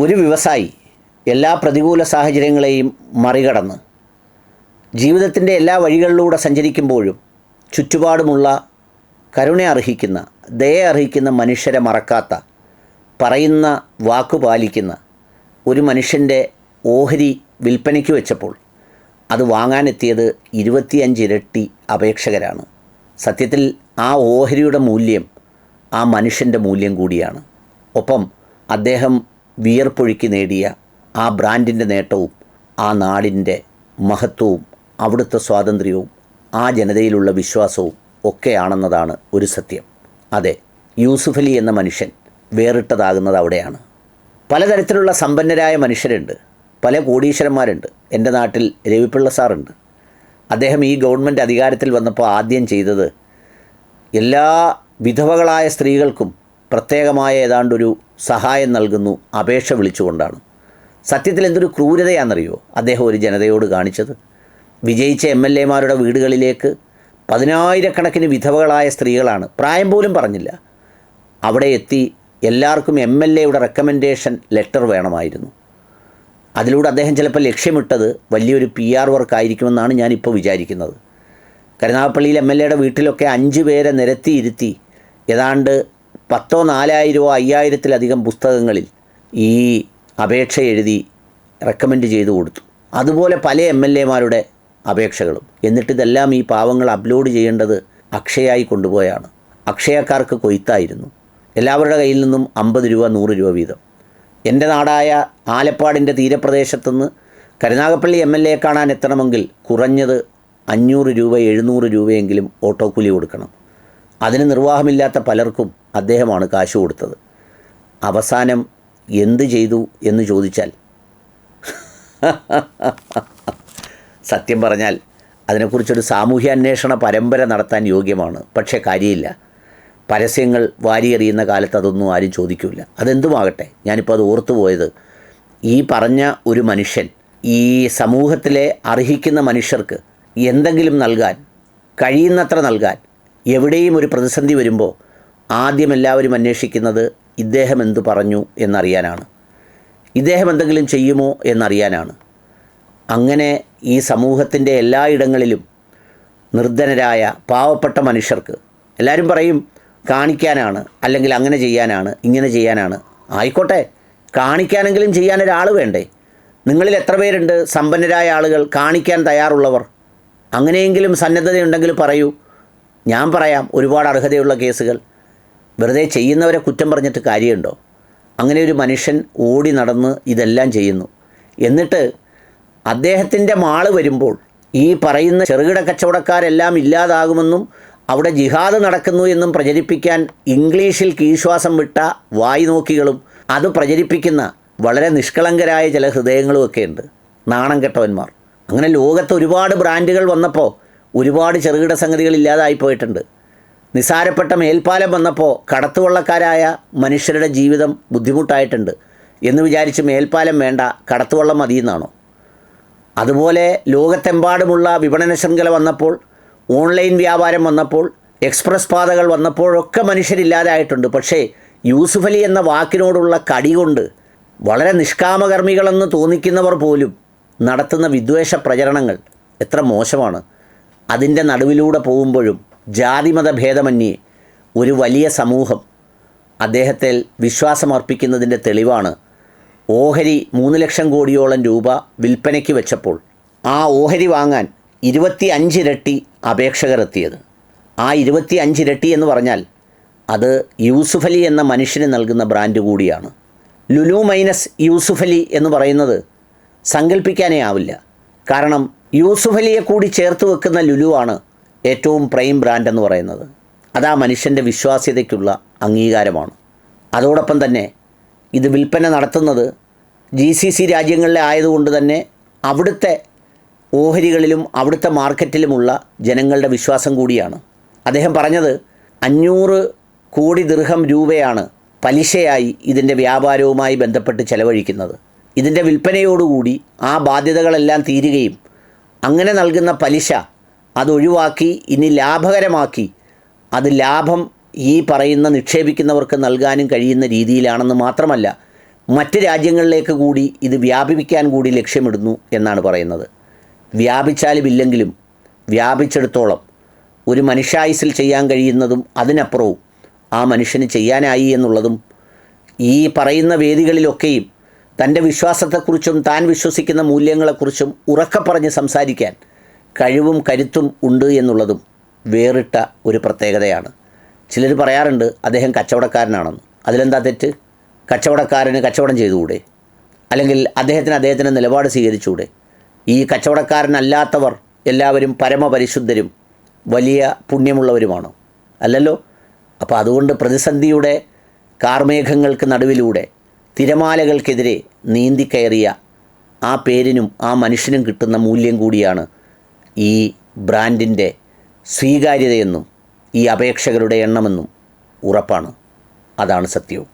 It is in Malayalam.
ഒരു വ്യവസായി എല്ലാ പ്രതികൂല സാഹചര്യങ്ങളെയും മറികടന്ന് ജീവിതത്തിന്റെ എല്ലാ വഴികളിലൂടെ സഞ്ചരിക്കുമ്പോഴും ചുറ്റുപാടുമുള്ള കരുണ അർഹിക്കുന്ന ദയ അർഹിക്കുന്ന മനുഷ്യരെ മറക്കാത്ത പറയുന്ന വാക്കു പാലിക്കുന്ന ഒരു മനുഷ്യന്റെ ഓഹരി വിൽപ്പനയ്ക്ക് വെച്ചപ്പോൾ അത് വാങ്ങാനെത്തിയത് ഇരുപത്തിയഞ്ച് ഇരട്ടി അപേക്ഷകരാണ്. സത്യത്തിൽ ആ ഓഹരിയുടെ മൂല്യം ആ മനുഷ്യന്റെ മൂല്യം കൂടിയാണ്. ഒപ്പം അദ്ദേഹം വിയർപ്പൊഴുക്കി നേടിയ ആ ബ്രാൻഡിന്റെ നേട്ടവും ആ നാടിന്റെ മഹത്വവും അവിടുത്തെ സ്വാതന്ത്ര്യവും ആ ജനതയിലുള്ള വിശ്വാസവും ഒക്കെയാണെന്നതാണ് ഒരു സത്യം. അതെ യൂസുഫ് അലി എന്ന മനുഷ്യൻ വേറിട്ടതാകുന്നത് അവിടെയാണ്. പലതരത്തിലുള്ള സമ്പന്നരായ മനുഷ്യരുണ്ട്. പല കോടീശ്വരന്മാരുണ്ട്. എന്റെ നാട്ടിൽ രവിപിള്ള സാറുണ്ട്. അദ്ദേഹം ഈ ഗവൺമെന്റ് അധികാരത്തിൽ വന്നപ്പോൾ ആദ്യം ചെയ്തത് എല്ലാ വിധവകളായ സ്ത്രീകൾക്കും പ്രത്യേകമായ ഏതാണ്ടൊരു സഹായം നൽകുന്നു അപേക്ഷ വിളിച്ചുകൊണ്ടാണ്. സത്യത്തിൽ എന്തൊരു ക്രൂരതയാണെന്നറിയോ? അദ്ദേഹം ഒരു ജനതയോട് കാണിച്ചത്. വിജയിച്ച എം എൽ എമാരുടെ വീടുകളിലേക്ക് പതിനായിരക്കണക്കിന് വിധവകളായ സ്ത്രീകളാണ്. പ്രായം പോലും പറഞ്ഞില്ല. അവിടെ എത്തി എല്ലാവർക്കും എം എൽ എയുടെ റെക്കമെൻഡേഷൻ ലെറ്റർ വേണമായിരുന്നു. അതിലൂടെ അദ്ദേഹം ചിലപ്പോൾ ലക്ഷ്യമിട്ടത് വലിയൊരു പി ആർ വർക്ക് ആയിരിക്കുമെന്നാണ് ഞാനിപ്പോൾ വിചാരിക്കുന്നത്. കരുനാഗപ്പള്ളിയിൽ എം എൽ എയുടെ വീട്ടിലൊക്കെ അഞ്ച് പേരെ നിരത്തിയിരുത്തി. ഏതാണ്ട് പത്തോ നാലായിരമോ അയ്യായിരത്തിലധികം പുസ്തകങ്ങളിൽ ഈ അപേക്ഷ എഴുതി റെക്കമെൻഡ് ചെയ്തു കൊടുത്തു. അതുപോലെ പല എം എൽ എമാരുടെ അപേക്ഷകളും. എന്നിട്ട് ഇതെല്ലാം ഈ പാവങ്ങൾ അപ്ലോഡ് ചെയ്യേണ്ടത് അക്ഷയായി കൊണ്ടുപോയാണ്. അക്ഷയക്കാർക്ക് കൊയ്ത്തായിരുന്നു. എല്ലാവരുടെ കയ്യിൽ നിന്നും അമ്പത് രൂപ നൂറ് രൂപ വീതം. എന്റെ നാടായ ആലപ്പാടിന്റെ തീരപ്രദേശത്തുനിന്ന് കരുനാഗപ്പള്ളി എം എൽ എ കാണാൻ എത്തണമെങ്കിൽ കുറഞ്ഞത് അഞ്ഞൂറ് രൂപ എഴുന്നൂറ് രൂപയെങ്കിലും ഓട്ടോ കൂലി കൊടുക്കണം. അതിന് നിർവാഹമില്ലാത്ത പലർക്കും അദ്ദേഹമാണ് കാശ് കൊടുത്തത്. അവസാനം എന്ത് ചെയ്തു എന്ന് ചോദിച്ചാൽ സത്യം പറഞ്ഞാൽ അതിനെക്കുറിച്ചൊരു സാമൂഹ്യാന്വേഷണ പരമ്പര നടത്താൻ യോഗ്യമാണ്. പക്ഷേ കാര്യമില്ല. പരസ്യങ്ങൾ വാരിയെറിയുന്ന കാലത്ത് അതൊന്നും ആരും ചോദിക്കില്ല അതെന്തുമാകട്ടെ ഞാനിപ്പോൾ അത് ഓർത്തു പോയത്. ഈ പറഞ്ഞ ഒരു മനുഷ്യൻ ഈ സമൂഹത്തിലെ അർഹിക്കുന്ന മനുഷ്യർക്ക് എന്തെങ്കിലും നൽകാൻ കഴിയുന്നത്ര നൽകാൻ എവിടെയും ഒരു പ്രതിസന്ധി വരുമ്പോൾ ആദ്യം എല്ലാവരും അന്വേഷിക്കുന്നത് ഇദ്ദേഹം എന്തു പറഞ്ഞു എന്നറിയാനാണ്. ഇദ്ദേഹം എന്തെങ്കിലും ചെയ്യുമോ എന്നറിയാനാണ്. അങ്ങനെ ഈ സമൂഹത്തിന്റെ എല്ലായിടങ്ങളിലും നിർധനരായ പാവപ്പെട്ട മനുഷ്യർക്ക് എല്ലാവരും പറയും കാണിക്കാനാണ് അല്ലെങ്കിൽ അങ്ങനെ ചെയ്യാനാണ് ഇങ്ങനെ ചെയ്യാനാണ്. ആയിക്കോട്ടെ കാണിക്കാനെങ്കിലും ചെയ്യാൻ ഒരാൾ വേണ്ടേ? നിങ്ങളിൽ എത്ര പേരുണ്ട്? സമ്പന്നരായ ആളുകൾ കാണിക്കാൻ തയ്യാറുള്ളവർ? അങ്ങനെയെങ്കിലും സന്നദ്ധതയുണ്ടെങ്കിൽ പറയൂ. ഞാൻ പറയാം ഒരുപാട് അർഹതയുള്ള കേസുകൾ. വെറുതെ ചെയ്യുന്നവരെ കുറ്റം പറഞ്ഞിട്ട് കാര്യമുണ്ടോ? അങ്ങനെ ഒരു മനുഷ്യൻ ഓടി നടന്ന് ഇതെല്ലാം ചെയ്യുന്നു. എന്നിട്ട് അദ്ദേഹത്തിന്റെ മാൾ വരുമ്പോൾ ഈ പറയുന്ന ചെറുകിട കച്ചവടക്കാരെല്ലാം ഇല്ലാതാകുമെന്നും അവിടെ ജിഹാദ് നടക്കുന്നു എന്നും പ്രചരിപ്പിക്കാൻ ഇംഗ്ലീഷിൽ കീശ്വാസം വിട്ട വായി നോക്കികളും അത് പ്രചരിപ്പിക്കുന്ന വളരെ നിഷ്കളങ്കരായ ചില ഹൃദയങ്ങളുമൊക്കെയുണ്ട് നാണം കെട്ടവന്മാർ. അങ്ങനെ ലോകത്ത് ഒരുപാട് ബ്രാൻഡുകൾ വന്നപ്പോൾ ഒരുപാട് ചെറുകിട സംഗതികൾ ഇല്ലാതായി പോയിട്ടുണ്ട്. നിസാരപ്പെട്ട മേൽപ്പാലം വന്നപ്പോൾ കടത്തുവള്ളക്കാരായ മനുഷ്യരുടെ ജീവിതം ബുദ്ധിമുട്ടായിട്ടുണ്ട് എന്ന് വിചാരിച്ച് മേൽപ്പാലം വേണ്ട കടത്തുവള്ളം മതിയെന്നാണോ? അതുപോലെ ലോകത്തെമ്പാടുമുള്ള വിപണന ശൃംഖല വന്നപ്പോൾ ഓൺലൈൻ വ്യാപാരം വന്നപ്പോൾ എക്സ്പ്രസ് പാതകൾ വന്നപ്പോഴൊക്കെ മനുഷ്യരില്ലാതായിട്ടുണ്ട്. പക്ഷേ യൂസുഫ് അലി എന്ന വാക്കിനോടുള്ള കടി കൊണ്ട് വളരെ നിഷ്കാമകർമ്മികളെന്ന് തോന്നിക്കുന്നവർ പോലും നടത്തുന്ന വിദ്വേഷ പ്രചരണങ്ങൾ എത്ര മോശമാണ്. അതിന്റെ നടുവിലൂടെ പോകുമ്പോഴും ജാതിമത ഭേദമന്യേ ഒരു വലിയ സമൂഹം. അദ്ദേഹത്തിൽ വിശ്വാസമർപ്പിക്കുന്നതിന്റെ തെളിവാണ്. ഓഹരി മൂന്ന് ലക്ഷം കോടിയോളം രൂപ വിൽപ്പനയ്ക്ക് വെച്ചപ്പോൾ ആ ഓഹരി വാങ്ങാൻ ഇരുപത്തി അഞ്ചിരട്ടി അപേക്ഷകർ എത്തിയത്. ആ ഇരുപത്തി അഞ്ചിരട്ടി എന്ന് പറഞ്ഞാൽ അത് യൂസുഫ് അലി എന്ന മനുഷ്യന് നൽകുന്ന ബ്രാൻഡ് കൂടിയാണ്. ലുലു മൈനസ് യൂസുഫ് അലി എന്ന് പറയുന്നത് സങ്കല്പിക്കാനേ ആവില്ല. കാരണം യൂസുഫ് അലിയെ കൂടി ചേർത്ത് വെക്കുന്ന ലുലുവാണ് ഏറ്റവും പ്രൈം ബ്രാൻഡ് എന്ന് പറയുന്നത്. അത് ആ മനുഷ്യന്റെ വിശ്വാസ്യതയ്ക്കുള്ള അംഗീകാരമാണ്. അതോടൊപ്പം തന്നെ ഇത് വിൽപ്പന നടത്തുന്നത് ജി സി സി രാജ്യങ്ങളിലെ ആയതുകൊണ്ട് തന്നെ അവിടുത്തെ ഓഹരികളിലും അവിടുത്തെ മാർക്കറ്റിലുമുള്ള ജനങ്ങളുടെ വിശ്വാസം കൂടിയാണ്. അദ്ദേഹം പറഞ്ഞത് അഞ്ഞൂറ് കോടി ദീർഘം രൂപയാണ് പലിശയായി ഇതിന്റെ വ്യാപാരവുമായി ബന്ധപ്പെട്ട് ചെലവഴിക്കുന്നത്. ഇതിന്റെ വിൽപ്പനയോടുകൂടി ആ ബാധ്യതകളെല്ലാം തീരുകയും അങ്ങനെ നൽകുന്ന പലിശ അതൊഴിവാക്കി ഇനി ലാഭകരമാക്കി. അത് ലാഭം ഈ പറയുന്ന നിക്ഷേപിക്കുന്നവർക്ക് നൽകാനും കഴിയുന്ന രീതിയിലാണെന്ന് മാത്രമല്ല മറ്റ് രാജ്യങ്ങളിലേക്ക് കൂടി ഇത് വ്യാപിപ്പിക്കാൻ കൂടി ലക്ഷ്യമിടുന്നു എന്നാണ് പറയുന്നത്. വ്യാപിച്ചാലും ഇല്ലെങ്കിലും വ്യാപിച്ചെടുത്തോളം ഒരു മനുഷ്യായുസിൽ ചെയ്യാൻ കഴിയുന്നതും അതിനപ്പുറവും ആ മനുഷ്യന് ചെയ്യാനായി എന്നുള്ളതും ഈ പറയുന്ന വേദികളിലൊക്കെയും തന്റെ വിശ്വാസത്തെക്കുറിച്ചും താൻ വിശ്വസിക്കുന്ന മൂല്യങ്ങളെക്കുറിച്ചും ഉറക്കെ പറഞ്ഞ് സംസാരിക്കാൻ കഴിവും കരുത്തും ഉണ്ട് എന്നുള്ളതും വേറിട്ട ഒരു പ്രത്യേകതയാണ്. ചിലർ പറയാറുണ്ട് അദ്ദേഹം കച്ചവടക്കാരനാണെന്ന്. അതിലെന്താ തെറ്റ്? കച്ചവടക്കാരന് കച്ചവടം ചെയ്തുകൂടെ? അല്ലെങ്കിൽ അദ്ദേഹത്തിന് അദ്ദേഹത്തിന്റെ നിലപാട് സ്വീകരിച്ചുകൂടെ? ഈ കച്ചവടക്കാരനല്ലാത്തവർ എല്ലാവരും പരമപരിശുദ്ധരും വലിയ പുണ്യമുള്ളവരുമാണോ? അല്ലല്ലോ? അപ്പോൾ അതുകൊണ്ട് പ്രതിസന്ധിയുടെ കാർമേഘങ്ങൾക്ക് നടുവിലൂടെ തിരമാലകൾക്കെതിരെ നീന്തിക്കയറിയ ആ പേരിനും ആ മനുഷ്യനും കിട്ടുന്ന മൂല്യം കൂടിയാണ് ഈ ബ്രാൻഡിന്റെ സ്വീകാര്യതയെന്നും ഈ അപേക്ഷകരുടെ എണ്ണമെന്നും ഉറപ്പാണ്. അതാണ് സത്യവും.